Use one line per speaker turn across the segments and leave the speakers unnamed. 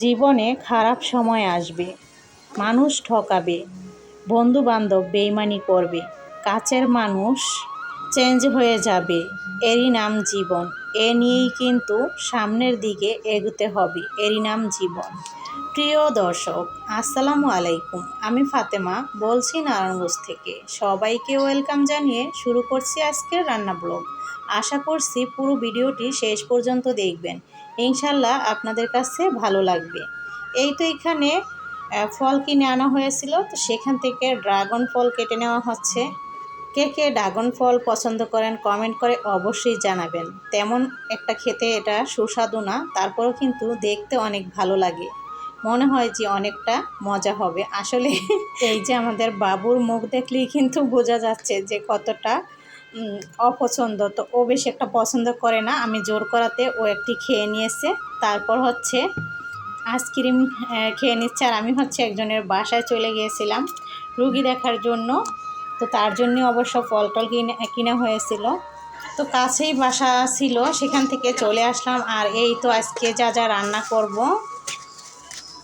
জীবনে খারাপ সময় আসবে। মানুষ ঠকাবে। বন্ধু বান্ধব বেইমানি করবে। কাছের মানুষ চেঞ্জ হয়ে যাবে। এরই নাম জীবন। এ নিয়েই কিন্তু সামনের দিকে এগোতে হবে। এরই নাম জীবন। প্রিয় দর্শক, আসসালামু আলাইকুম। আমি ফাতেমা, বলছি নারায়ণগঞ্জ থেকে। সবাইকে ওয়েলকাম জানিয়ে শুরু করছি আজকের রান্না ব্লগ। আশা করছি পুরো ভিডিওটি শেষ পর্যন্ত দেখবেন। ইনশাল্লাহ আপনাদের কাছে ভালো লাগবে। এই তো এখানে ফল কিনে আনা হয়েছিল, তো সেখান থেকে ড্রাগন ফল কেটে নেওয়া হচ্ছে। কে কে ড্রাগন ফল পছন্দ করেন কমেন্ট করে অবশ্যই জানাবেন। তেমন একটা খেতে এটা সুস্বাদু না, তারপরেও কিন্তু দেখতে অনেক ভালো লাগে। মনে হয় যে অনেকটা মজা হবে। আসলে এই যে আমাদের বাবুর মুখ দেখলেই কিন্তু বোঝা যাচ্ছে যে কতটা অপছন্দ। তো ও বেশি একটা পছন্দ করে না। আমি জোর করাতে ও একটি খেয়ে নিয়েছে। তারপর হচ্ছে আইসক্রিম খেয়ে নিচ্ছে। আর আমি হচ্ছে একজনের বাসায় চলে গিয়েছিলাম রুগী দেখার জন্য। তো তার জন্য অবশ্য ফল টল কিনে, কিনা হয়েছিল। তো কাছেই বাসা ছিল, সেখান থেকে চলে আসলাম। আর এই তো আজকে যা যা রান্না করব।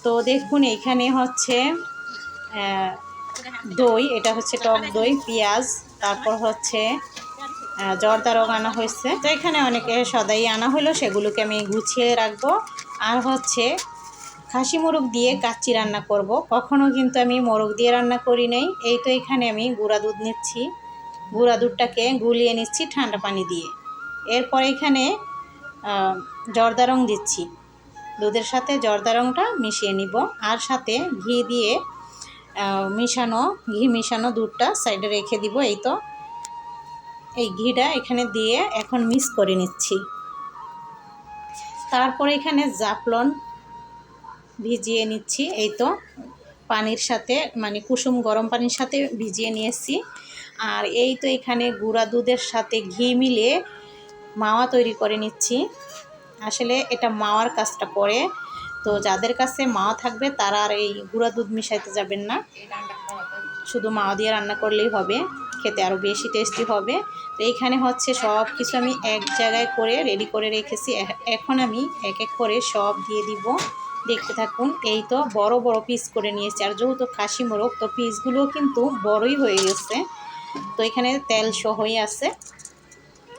তো দেখুন, এখানে হচ্ছে দই, এটা হচ্ছে টক দই, পেঁয়াজ তারপর হচ্ছে আহ, জর্দা রং আনা হয়েছে। তো এখানে অনেকে সদাই আনা হলো সেগুলোকে আমি গুছিয়ে রাখব। আর হচ্ছে খাসি মোরগ দিয়ে কাচ্চি রান্না করব। কখনো কিন্তু আমি মোরগ দিয়ে রান্না করি নাই। এই তো এখানে আমি গুঁড়া দুধ নিচ্ছি। গুঁড়া দুধটাকে গুলিয়ে নিচ্ছি ঠান্ডা পানি দিয়ে। এরপর এখানে জর্দা রং দিচ্ছি। দুধের সাথে জর্দা রংটা মিশিয়ে নিব। আর সাথে ঘি দিয়ে মিশানো, ঘি মিশানো দুধটা সাইডে রেখে দিব, এই তো। এই ঘিটা এখানে দিয়ে এখন মিক্স করে নিচ্ছি। তারপরে এখানে জাফলন ভিজিয়ে নিচ্ছি, এই তো। পানির সাথে মানে কুসুম গরম পানির সাথে ভিজিয়ে নিয়েছি। আর এই তো এখানে গুঁড়া দুধের সাথে ঘি মিলিয়ে মাওয়া তৈরি করে নিচ্ছি। আসলে এটা মাওয়ার কাজটা করে। তো যাদের কাছে মা থাকবে, তারা আর এই গুঁড়া দুধ মিশাইতে যাবেন না। শুধু মা দিয়ে রান্না করলেই হবে, খেতে আরও বেশি টেস্টি হবে। তো এইখানে হচ্ছে সব কিছু আমি এক জায়গায় করে রেডি করে রেখেছি। এখন আমি এক এক করে সব দিয়ে দিব। দেখতে থাকুন, এই তো বড় বড় পিস করে নিয়েছি। আর যেহেতু খাসি মোরগ, তো পিসগুলো কিন্তু বড়ই হয়ে গেছে। তো এখানে তেল সহই আছে।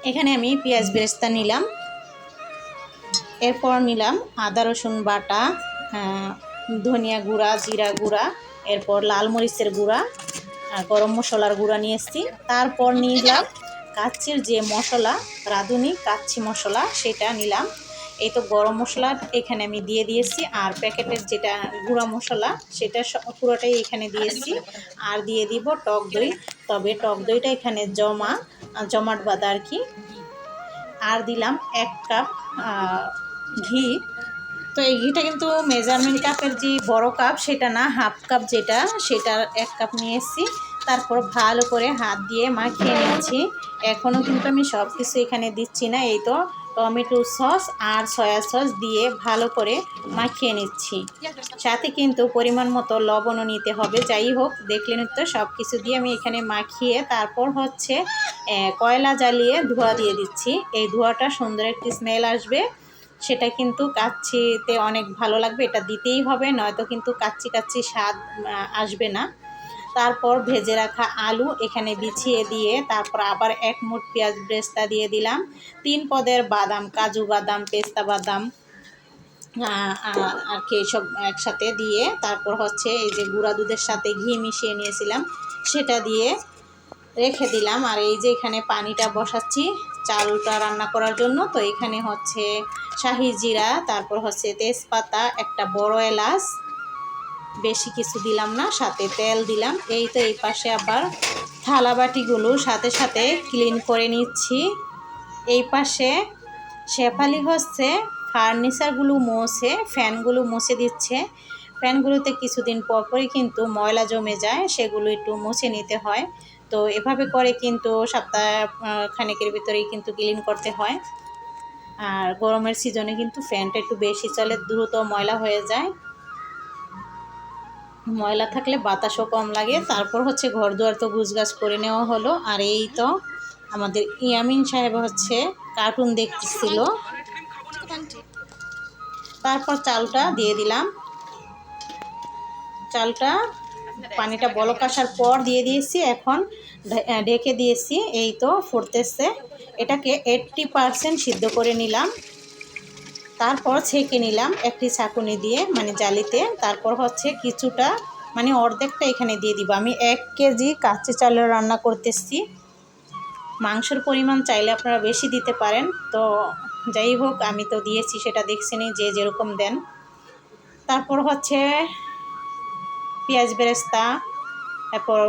এখানে আমি পেঁয়াজ বেরেস্তা নিলাম। এরপর নিলাম আদা, রসুন বাটা ধনিয়া গুঁড়া, জিরা গুঁড়া, এরপর লাল মরিচের গুঁড়া আর গরম মশলার গুঁড়া নিয়ে এসেছি। তারপর নিলাম কাচ্চির যে মশলা, রাঁধুনি কাচ্চি মশলা, সেটা নিলাম। এই তো গরম মশলা এখানে আমি দিয়ে দিয়েছি আর প্যাকেটের যেটা গুঁড়া মশলা, সেটা পুরোটাই এখানে দিয়েছি আর দিয়ে দিব টক দই, তবে টক দইটা এখানে জমা, জমাট বাঁধা আর কি। আর দিলাম এক কাপ ঘি। তো এই ঘিটা কিন্তু মেজারমেন্ট কাপের যে বড় কাপ সেটা না হাফ কাপ যেটা সেটার এক কাপ নিয়ে এসেছি। তারপর ভালো করে হাত দিয়ে মাখিয়ে নিচ্ছি এখনও কিন্তু আমি সব কিছু এখানে দিচ্ছি না। এই তো টমেটো সস আর সয়া সস দিয়ে ভালো করে মাখিয়ে নিচ্ছি। সাথে কিন্তু পরিমাণ মতো লবণও নিতে হবে। যাই হোক দেখলেন তো সব কিছু দিয়ে আমি এখানে মাখিয়ে তারপর হচ্ছে কয়লা জ্বালিয়ে ধোয়া দিয়ে দিচ্ছি। এই ধোয়াটা সুন্দর একটি স্মেল আসবে। সেটা কিন্তু কাচ্ছিতে অনেক ভালো লাগবে, এটা দিতেই হবে, নয়তো কিন্তু কাচ্চি কাচ্চি স্বাদ আসবে না। তারপর ভেজে রাখা আলু এখানে বিছিয়ে দিয়ে, তারপর আবার এক মুঠ পেঁয়াজ ব্রেস্তা দিয়ে দিলাম। তিন পদের বাদাম, কাজু বাদাম, পেস্তা বাদাম আর কি সব একসাথে দিয়ে, তারপর হচ্ছে এই যে গুঁড়া দুধের সাথে ঘি মিশিয়ে নিয়েছিলাম, সেটা দিয়ে রেখে দিলাম। আর এই যে এখানে পানিটা বসাচ্ছি চালটা রান্না করার জন্য। তো এখানে হচ্ছে শাহি জিরা, তারপর হচ্ছে তেজপাতা, একটা বড় এলাচ, বেশি কিছু দিলাম না, সাথে তেল দিলাম। এই তো এই পাশে আবার থালা বাটিগুলো সাথে সাথে ক্লিন করে নিচ্ছি। এই পাশে শেফালি হচ্ছে ফার্নিচারগুলো মুছে, ফ্যানগুলো মুছে দিচ্ছে। ফ্যানগুলোতে কিছুদিন পর পরই কিন্তু ময়লা জমে যায়, সেগুলো একটু মুছে নিতে হয়। তো এভাবে করে কিন্তু সপ্তাহ খানেকের ভিতরেই কিন্তু ক্লিন করতে হয়। আর গরমের সিজনে কিন্তু ফ্যানটা একটু বেশি চলে, দ্রুত ময়লা হয়ে যায়। ময়লা থাকলে বাতাসও কম লাগে। তারপর হচ্ছে ঘর দুয়ার তো গুছগাছ করে নেওয়া হলো। আর এই তো আমাদের ইয়ামিন সাহেব হচ্ছে কার্টুন দেখতেছিল। তারপর চালটা দিয়ে দিলাম। চালটা পানিটা বলক আসার পর দিয়ে দিয়েছি, এখন ঢেকে দিয়েছি, এই তো ফুটতেছে। এটাকে এইট্টি পারসেন্ট সিদ্ধ করে নিলাম। তারপর ছেঁকে নিলাম একটি ছাঁকুনি দিয়ে মানে জালিতে। তারপর হচ্ছে কিছুটা মানে অর্ধেকটা এখানে দিয়ে দিব। আমি এক কেজি কাচ্চি চালের রান্না করতেছি। মাংসের পরিমাণ চাইলে আপনারা বেশি দিতে পারেন। তো যাই হোক, আমি তো দিয়েছি, সেটা দেখছেনি যে যেরকম দেন। তারপর হচ্ছে পেঁয়াজ বেরেস্তা তারপর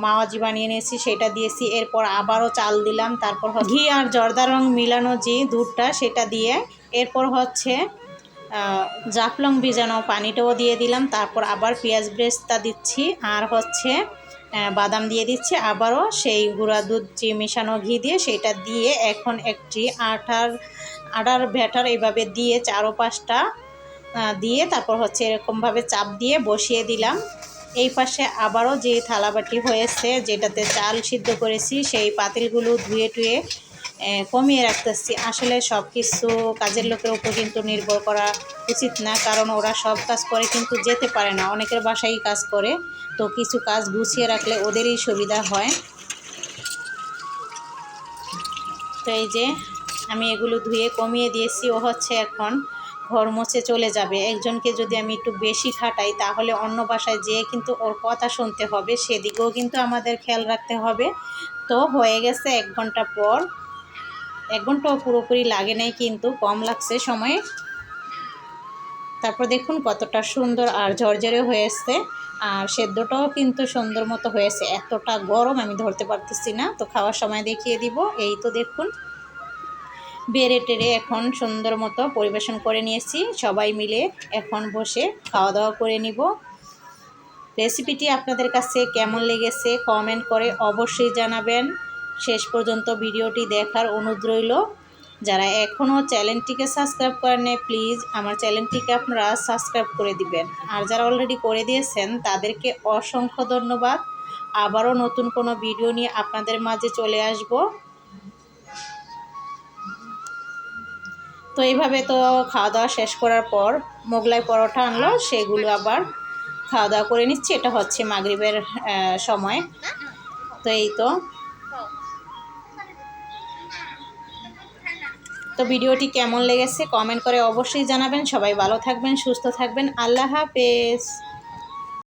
মাওয়াজি বানিয়ে নিয়েছি সেটা দিয়েছি এরপর আবারও চাল দিলাম তারপর ঘি আর জর্দা রং মিলানো যে দুধটা সেটা দিয়ে এরপর হচ্ছে জাফলং ভিজানো পানিটাও দিয়ে দিলাম তারপর আবার পেঁয়াজ বেরেস্তা দিচ্ছি আর হচ্ছে বাদাম দিয়ে দিচ্ছি আবারও সেই গুঁড়া দুধ যে মেশানো ঘি দিয়ে সেটা দিয়ে এখন একটি আটার আটার ব্যাটার এভাবে দিয়ে চারো পাঁচটা আহ, দিয়ে তারপর হচ্ছে এরকমভাবে চাপ দিয়ে বসিয়ে দিলাম। এই পাশে আবারও যে থালাবাটি হয়েছে, যেটাতে চাল সিদ্ধ করেছি, সেই পাতিলগুলো ধুয়ে টুয়ে কমিয়ে রাখতেছি। আসলে সব কিছু কাজের লোকের উপর কিন্তু নির্ভর করা উচিত না, কারণ ওরা সব কাজ করে কিন্তু যেতে পারে না। অনেকের বাসায় কাজ করে, তো কিছু কাজ গুছিয়ে রাখলে ওদেরই সুবিধা হয়। তো এই যে আমি এগুলো ধুয়ে কমিয়ে দিয়েছি, ও হচ্ছে এখন ঘর মুছে চলে যাবে। একজনকে যদি আমি একটু বেশি খাটাই, তাহলে অন্য বাসায় যেয়ে কিন্তু ওর কথা শুনতে হবে, সেদিকেও কিন্তু আমাদের খেয়াল রাখতে হবে। তো হয়ে গেছে এক ঘণ্টা পর। এক ঘন্টাও পুরোপুরি লাগে নাই কিন্তু, কম লাগছে সময়ে। তারপর দেখুন কতটা সুন্দর আর ঝরঝরে হয়েছে আর সেদ্ধটাও কিন্তু সুন্দর মতো হয়েছে এতটা গরম আমি ধরতে পারতেছি না। তো খাওয়ার সময় দেখিয়ে দিব। এই তো দেখুন। বেড়ে টেড়ে এখন সুন্দর মতো পরিবেশন করে নিয়েছি। সবাই মিলে এখন বসে খাওয়া দাওয়া করে নিব। রেসিপিটি আপনাদের কাছে কেমন লেগেছে কমেন্ট করে অবশ্যই জানাবেন। শেষ পর্যন্ত ভিডিওটি দেখার অনুরোধ রইল। যারা এখনও চ্যানেলটিকে সাবস্ক্রাইব করেন প্লিজ আমার চ্যানেলটিকে আপনারা সাবস্ক্রাইব করে দিবেন। আর যারা অলরেডি করে দিয়েছেন, তাদেরকে অসংখ্য ধন্যবাদ। আবারও নতুন কোনো ভিডিও নিয়ে আপনাদের মাঝে চলে আসব। তো এইভাবে তো খাওয়া দাওয়া শেষ করার পর মোগলাই পরোটা আনলো, সেগুলো আবার খাওয়া দাওয়া করে নিচ্ছি। এটা হচ্ছে মাগরিবের সময়। তো এই তো। তো ভিডিওটি কেমন লেগেছে কমেন্ট করে অবশ্যই জানাবেন। সবাই ভালো থাকবেন, সুস্থ থাকবেন। আল্লাহ হাফেজ।